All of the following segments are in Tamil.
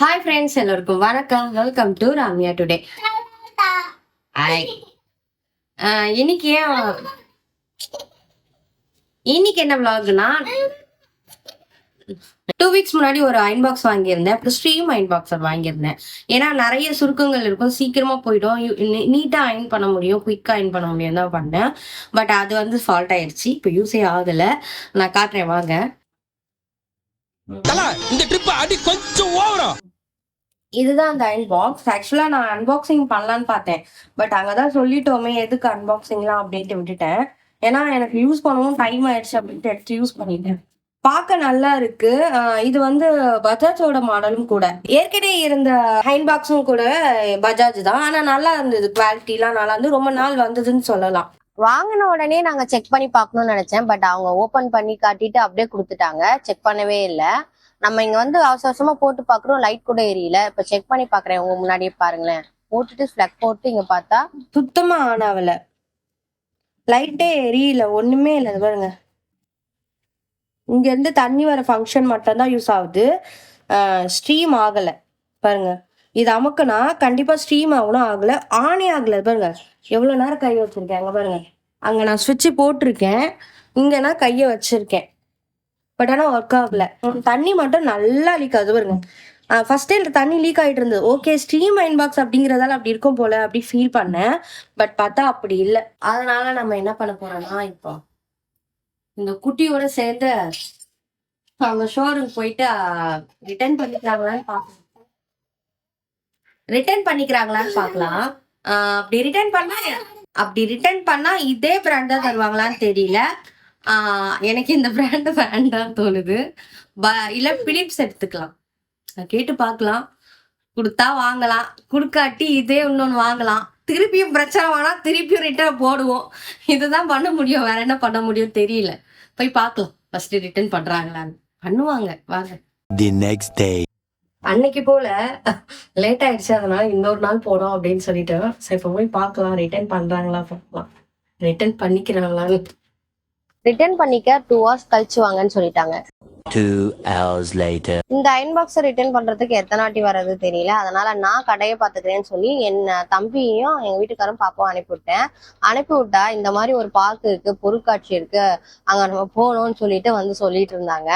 ஹாய் ஃப்ரெண்ட்ஸ் எல்லோருக்கும் வணக்கம். Welcome to Ramya today hi இன்னைக்கு ஏன் இன்னைக்கு என்ன vlogனா? டூ வீக்ஸ் முன்னாடி ஒரு அயன் பாக்ஸ் வாங்கியிருந்தேன். அப்புறம் ஸ்ட்ரீம் அயன் பாக்ஸர் வாங்கியிருந்தேன். ஏன்னா நிறைய சுருக்கங்கள் இருக்கும். சீக்கிரமாக போயிடும். நீட்டாக அயன் பண்ண முடியும். குயிக்காக அயன் பண்ண முடியும். தான் பண்ணேன். பட் அது வந்து ஃபால்ட் ஆயிடுச்சு. இப்போ யூஸே ஆகலை. நான் காட்டுறேன் வாங்க. இந்த ட்ரிப் அடி கொஞ்சம் ஓவரா. இதுதான் அந்த அயன் பாக்ஸ் ஆக்சுவலாக நான் அன்பாக்சிங் பண்ணலான்னு பார்த்தேன். பட் அங்கே தான் சொல்லிட்டோமே எதுக்கு அன்பாக்சிங்லாம் அப்படின்ட்டு விட்டுட்டேன். ஏன்னா எனக்கு யூஸ் பண்ணவும் டைம் ஆயிடுச்சு அப்படின்ட்டு எடுத்து யூஸ் பண்ணிட்டேன். பார்க்க நல்லா இருக்கு. இது வந்து பஜாஜோட மாடலும் கூட. ஏற்கனவே இருந்த அயன் பாக்ஸும் கூட பஜாஜ் தான். ஆனால் நல்லா இருந்தது. குவாலிட்டிலாம் நல்லா இருந்து ரொம்ப நாள் வந்ததுன்னு சொல்லலாம். வாங்கின உடனே நாங்க செக் பண்ணி பார்க்கணும்னு நினைச்சேன். பட் அவங்க ஓபன் பண்ணி காட்டிட்டு அப்படியே கொடுத்துட்டாங்க. செக் பண்ணவே இல்லை. நம்ம இங்க வந்து அவசர அவசரமா போட்டு பாக்குறோம் லைட் கூட எரியல. இப்ப செக் பண்ணி பாக்குறேன் உங்க முன்னாடியே பாருங்களேன். போட்டுட்டு ஸ்லக் போட்டு இங்க பார்த்தா சுத்தமா ஆன் ஆகல. லைட்டே எரியல. ஒண்ணுமே இல்லை. பாருங்க. இங்க இருந்து தண்ணி வர ஃபங்க்ஷன் மட்டும்தான் யூஸ் ஆகுது. ஸ்ட்ரீம் ஆகல. பாருங்க. இது அமுக்குனா கண்டிப்பா ஸ்ட்ரீம் ஆகணும். ஆகல. ஆனே ஆகல. பாருங்க. எவ்வளவு நேரம் கை வச்சிருக்கேன். அங்க பாருங்க. அங்க நான் சுவிட்சு போட்டிருக்கேன். இங்க நான் கையை வச்சிருக்கேன். பட் ஆனா ஒர்க் ஆகல. தண்ணி மட்டும் நல்லா லீக் ஆகுது. பாருங்க. ஃபர்ஸ்ட் தண்ணி லீக் ஆகிட்டு இருந்தது. ஓகே ஸ்ட்ரீம் அயன் பாக்ஸ் அப்படிங்கிறதால அப்படி இருக்கும் போல அப்படி ஃபீல் பண்ணேன். பட் பார்த்தா அப்படி இல்லை. அதனால நம்ம என்ன பண்ண போறோம்னா இப்போ இந்த குட்டியோட சேர்ந்து அவங்க ஷோரூம் போயிட்டு ரிட்டர்ன் பண்ணிக்கிறாங்களான்னு பார்க்கணும். ரிட்டர்ன் பண்ணிக்கிறாங்களான்னு பார்க்கலாம். ஆஹ் அப்படி ரிட்டர்ன் பண்ணா அப்படி ரிட்டர்ன் பண்ணா இதே பிராண்ட் தான் தருவாங்களான்னு தெரியல. எனக்கு இந்த பிராண்ட் வேண்டாம் தோணுது. ப- இல்ல பிலிப்ஸ் எடுத்துக்கலாம். கேட்டு பார்க்கலாம். கொடுத்தா வாங்கலாம். கொடுக்காட்டி இதே இன்னொன்று வாங்கலாம். திருப்பியும் பிரச்சனை வேணா திருப்பியும் ரிட்டர்ன் போடுவோம். இதுதான் பண்ண முடியும். வேற என்ன பண்ண முடியும் தெரியல. போய் பார்க்கலாம். ஃபர்ஸ்ட் ரிட்டர்ன் பண்றாங்களான்னு. பண்ணுவாங்க. வாங்க. தி நெக்ஸ்ட் டே அன்னைக்கு போல லேட் ஆயிடுச்சு அதனால இன்னொரு நாள் போடும் அப்படின்னு சொல்லிட்டு சரி இப்போ போய் பார்க்கலாம். ரிட்டர்ன் பண்றாங்களா பார்க்கலாம். ரிட்டர்ன் பண்ணிக்கிறாங்களான்னு ரிட்டர்ன் பண்ணிக்க டூ ஹவர்ஸ் கழிச்சு வாங்கன்னு சொல்லிட்டாங்க. Two hours later. இந்த அயன் பாக்ஸை ரிட்டர்ன் பண்றதுக்கு எத்தனை வாட்டி வர்றது தெரியல. அதனால நான் கடையை பாத்துக்கிறேன்னு சொல்லி என் தம்பியும் எங்க வீட்டுக்காரும் பாப்பாவும் அனுப்பிவிட்டேன். அனுப்பி விட்டா இந்த மாதிரி ஒரு பார்க் இருக்கு பொருட்காட்சி இருக்கு. அங்க நம்ம போகணும்னு சொல்லிட்டு வந்து சொல்லிட்டு இருந்தாங்க.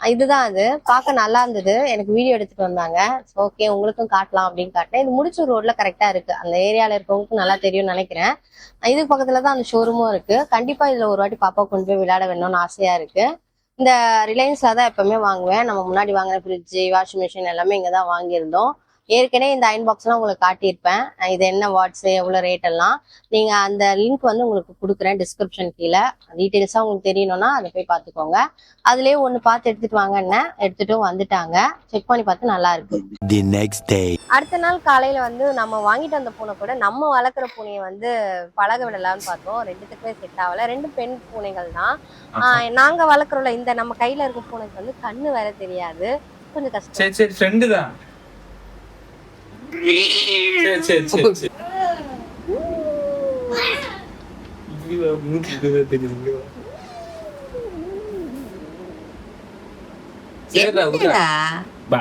இதுதான் அது. பார்க்க நல்லா இருந்தது. எனக்கு வீடியோ எடுத்துட்டு வந்தாங்க. ஓகே உங்களுக்கும் காட்டலாம் அப்படின்னு காட்டினேன். இது முடிச்சூர் ரோட்ல கரெக்டா இருக்கு. அந்த ஏரியால இருக்கவங்களுக்கு நல்லா தெரியும்னு நினைக்கிறேன். இதுக்கு பக்கத்துல தான் அந்த ஷோரூமும் இருக்கு. கண்டிப்பா இதுல ஒரு வாட்டி பாப்பா கொண்டு போய் விளையாட வேணும்னு ஆசையா இருக்கு. இந்த ரிலையன்ஸ்ல தான் எப்பவுமே வாங்குவேன். நம்ம முன்னாடி வாங்கின ஃப்ரிட்ஜ் வாஷிங் மிஷின் எல்லாமே இங்க தான் வாங்கியிருந்தோம். ஏற்கனவே இந்த அயன் பாக்ஸ்லாம் உங்களுக்கு காட்டியிருப்பேன். இது என்ன வாட்ஸ் எவ்வளோ ரேட் எல்லாம். நீங்க அந்த லிங்க் வந்து உங்களுக்கு கொடுக்குறேன் டிஸ்கிரிப்ஷன் கீழே. டீட்டெயில்ஸா உங்களுக்கு தெரியணும்னா அதை போய் பார்த்துக்கோங்க. அதுலயே ஒன்று பார்த்து எடுத்துட்டு வாங்கன்னு எடுத்துட்டும் வந்துட்டாங்க. செக் பண்ணி பார்த்து நல்லா இருக்கு. அடுத்த நாள் காலையில வந்து நம்ம வாங்கிட்டு வந்த பூனை கூட நம்ம வளர்க்குற பூனையை வந்து பழக விடலாம்னு பார்த்தோம். ரெண்டுத்துக்குமே செட் ஆகல. ரெண்டு பெண் பூனைகள் தான். ஆஹ். நாங்க வளர்க்குறோம்ல இந்த நம்ம கையில இருக்க பூனைக்கு வந்து கண்ணு வேற தெரியாது. கொஞ்சம் கஷ்டம். சரி சரி ஃப்ரெண்டு தான். சரி சரி சரி சரி இதுவா, மூக்கு இதுவா தெரியுது சரிடா விட்றா பா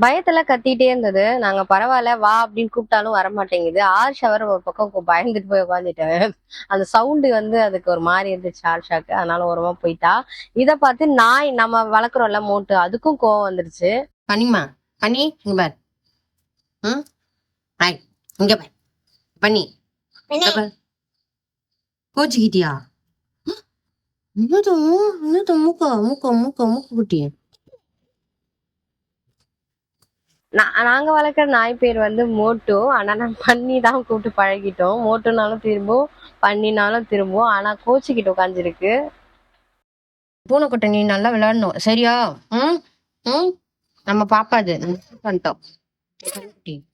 பயத்துல கத்திட்டே இருந்தது. நாங்க பரவாயில்ல வா அப்படின்னு கூப்பிட்டாலும் வர மாட்டேங்குது ஆர் ஷவர் ஒரு பக்கம் கொ- பயந்துட்டு போய் உட்காந்துட்டேன் அந்த சவுண்டு வந்து அதுக்கு ஒரு மாதிரி இருந்துச்சு ஆர் ஷாக்கு. அதனால ஓரமா போயிட்டா. இத பார்த்து நாய் நம்ம வளர்க்குறோம்ல மோட்டு அதுக்கும் கோவம் வந்துருச்சு. பண்ணிமா பண்ணி இங்க பாரு. ம்? ஹாய் இங்க பாரு. பண்ணி. கோச்சிக்கிட்டியா? என்னது என்னது மூக்க மூக்க மூக்க மூக்க குட்டி நா- நாங்க வளர்க்குற நாய் பேர் வந்து மோட்டு. ஆனா நான் பண்ணி தான் கூப்பிட்டு பழகிட்டோம். மோட்டுனாலும் திரும்பும் பண்ணினாலும் திரும்பும். ஆனா கோச்சிக்கிட்டு உட்காந்துருக்கு பூனைக்குட்டை நீ நல்லா விளையாடணும். சரியா? ம்? ம்? நம்ம பாப்பா அது. பண்ணிட்டோம். குட்டி.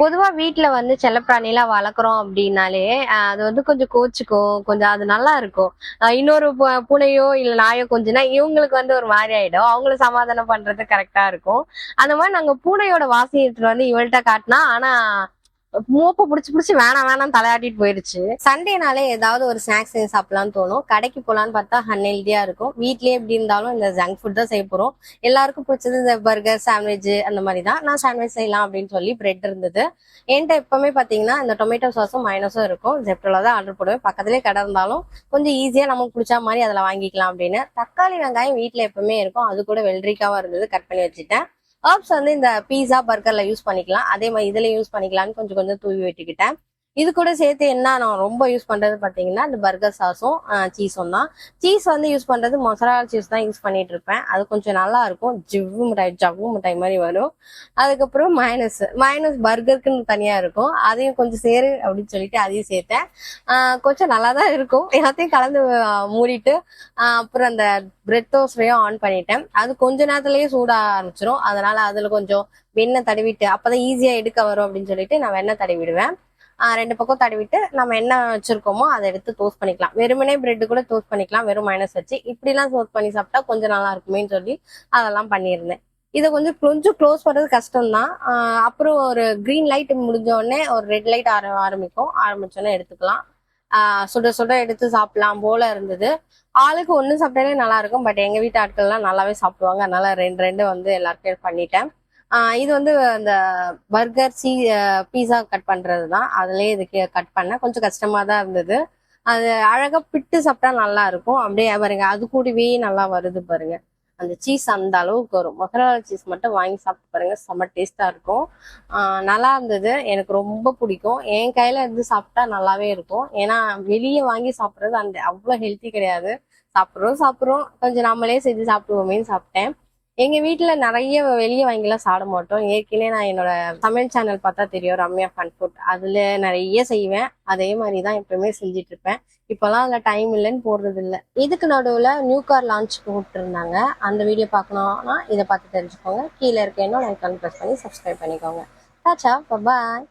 பொதுவாக பொதுவா வந்து செல்லப்பிராணிலாம் வளர்க்குறோம் அப்படின்னாலே அது வந்து கொஞ்சம் கோச்சுக்கும். கொஞ்சம் அது நல்லா இருக்கும். இன்னொரு பூ- பூனையோ இல்ல நாயோ கொஞ்சம்னா இவங்களுக்கு வந்து ஒரு மாதிரி ஆயிடும். அவங்கள சமாதானம் பண்றது கரெக்டா இருக்கும். அந்த மாதிரி நாங்க பூனையோட வாசி வந்து இவள்கிட்ட காட்டினா ஆனா மூப்பை புடிச்சு புடிச்சு வேணாம் வேணாம் தலையாட்டிட்டு போயிடுச்சு. சண்டேனாலே ஏதாவது ஒரு ஸ்நாக்ஸ் செஞ்சு சாப்பிடலாம்னு தோணும். கடைக்கு போகலான்னு பார்த்தா அன்ஹெல்தியா இருக்கும். வீட்லயே எப்படி இருந்தாலும் இந்த ஜங்க் ஃபுட் தான் செய்ய போறோம். எல்லாருக்கும் பிடிச்சது இந்த பர்கர் சாண்ட்விச் அந்த மாதிரி தான். நான் சாண்ட்விச் செய்யலாம் அப்படின்னு சொல்லி பிரெட் இருந்தது. என்கிட்ட எப்பவுமே பாத்தீங்கன்னா இந்த டொமேட்டோ சாஸும் மைனஸும் இருக்கும். ஜெப்டோல தான் ஆர்டர் போடுவேன். பக்கத்துலேயே கடை இருந்தாலும் கொஞ்சம் ஈஸியா நமக்கு பிடிச்ச மாதிரி அதில் வாங்கிக்கலாம் அப்படின்னு. தக்காளி வெங்காயம் வீட்டில் எப்பவுமே இருக்கும். அது கூட வெள்ளரிக்காவும் இருந்தது. கட் பண்ணி வச்சுட்டேன். ஹர்ப்ஸ் வந்து இந்த பீஸா பர்கர்ல யூஸ் பண்ணிக்கலாம். அதே மாதிரி இதுல யூஸ் பண்ணிக்கலாம்னு கொஞ்சம் கொஞ்சம் தூவி விட்டுக்கிட்டேன். இது கூட சேர்த்து என்ன நான் ரொம்ப யூஸ் பண்றது பார்த்தீங்கன்னா இந்த பர்கர் சாஸும் சீஸும் தான். சீஸ் வந்து யூஸ் பண்றது மசாலா சீஸ் தான் யூஸ் பண்ணிட்டு இருப்பேன். அது கொஞ்சம் நல்லா இருக்கும். ஜிவ்வு மிட்டாய் ஜவ்வு மிட்டாய் மாதிரி வரும். அதுக்கப்புறம் மைனஸ் மைனஸ் பர்கருக்குன்னு தனியா இருக்கும். அதையும் கொஞ்சம் சேரு அப்படின்னு சொல்லிட்டு அதையும் சேர்த்தேன். கொஞ்சம் நல்லா தான் இருக்கும். எல்லாத்தையும் கலந்து மூடிட்டு அப்புறம் அந்த பிரெட் டோஸ்டையும் ஆன் பண்ணிட்டேன். அது கொஞ்ச நேரத்துலயே சூட ஆரம்பிச்சிரும். அதனால அதுல கொஞ்சம் வெண்ணெய் தடவிட்டு அப்பதான் ஈஸியா எடுக்க வரும் அப்படின்னு சொல்லிட்டு நான் வெண்ணெய் தடவிடுவேன். ரெண்டு பக்கம் தடவிட்டு நம்ம என்ன வச்சிருக்கோமோ அதை எடுத்து டோஸ்ட் பண்ணிக்கலாம். வெறுமனே பிரெட் கூட டோஸ்ட் பண்ணிக்கலாம். வெறும் மைனஸ் வச்சு இப்படிலாம் டோஸ்ட் பண்ணி சாப்பிட்டா கொஞ்சம் நல்லா இருக்குமேன்னு சொல்லி அதெல்லாம் பண்ணியிருந்தேன். இதை கொஞ்சம் கொஞ்சம் க்ளோஸ் பண்றது கஷ்டம் தான் அப்புறம் ஒரு க்ரீன் லைட் முடிஞ்ச உடனே ஒரு ரெட் லைட் ஆர ஆரம்பிக்கும். ஆரம்பிச்சோடனே எடுத்துக்கலாம். சுட சுட எடுத்து சாப்பிடலாம் போல இருந்தது. ஆளுக்கு ஒன்று சாப்பிட்டாலே நல்லா இருக்கும். பட் எங்கள் வீட்டு ஆட்கள்லாம் நல்லாவே சாப்பிடுவாங்க. அதனால ரெண்டு ரெண்டு வந்து எல்லாருக்கும் பண்ணிட்டேன். இது வந்து அந்த பர்கர் சீ பீஸா கட் பண்றது தான் அதுலயே இதுக்கு கட் பண்ணேன். கொஞ்சம் கஷ்டமா தான் இருந்தது. அது அழகா பிட்டு சாப்பிட்டா நல்லா இருக்கும் அப்படியே பாருங்க அது கூடவே நல்லா வருது பாருங்க. அந்த சீஸ் அந்த அளவுக்கு வரும். மொசரலா சீஸ் மட்டும் வாங்கி சாப்பிட்டு பாருங்க செம்ம டேஸ்டா இருக்கும். நல்லா இருந்தது. எனக்கு ரொம்ப பிடிக்கும். என் கையில இருந்து சாப்பிட்டா நல்லாவே இருக்கும். ஏன்னா வெளியே வாங்கி சாப்பிட்றது அந்த அவ்வளோ ஹெல்த்தி கிடையாது. சாப்பிட்றோம் சாப்பிட்றோம். கொஞ்சம் நம்மளே செஞ்சு சாப்பிடுவோமேன்னு சாப்பிட்டேன். எங்க வீட்டுல நிறைய வெளியே வாங்கிலாம் சாப்பிட மாட்டோம். ஏற்கனவே நான் என்னோட சமையல் சேனல் பார்த்தா தெரியும். ரம்யா ஃபன் ஃபுட் அதுல நிறைய செய்வேன். அதே மாதிரி தான் எப்பவுமே செஞ்சுட்டு இருப்பேன். இப்போலாம் அதில் டைம் இல்லைன்னு போடுறது இல்லை. இதுக்கு நடுவில் நியூ கார் லான்ச் போட்டுருந்தாங்க. அந்த வீடியோ பார்க்கணும்னா இதை பார்த்து தெரிஞ்சுக்கோங்க. கீழே இருக்க என்ன லைக் ப்ரெஸ் பண்ணி சப்ஸ்கிரைப் பண்ணிக்கோங்க. தாச்சா பாய்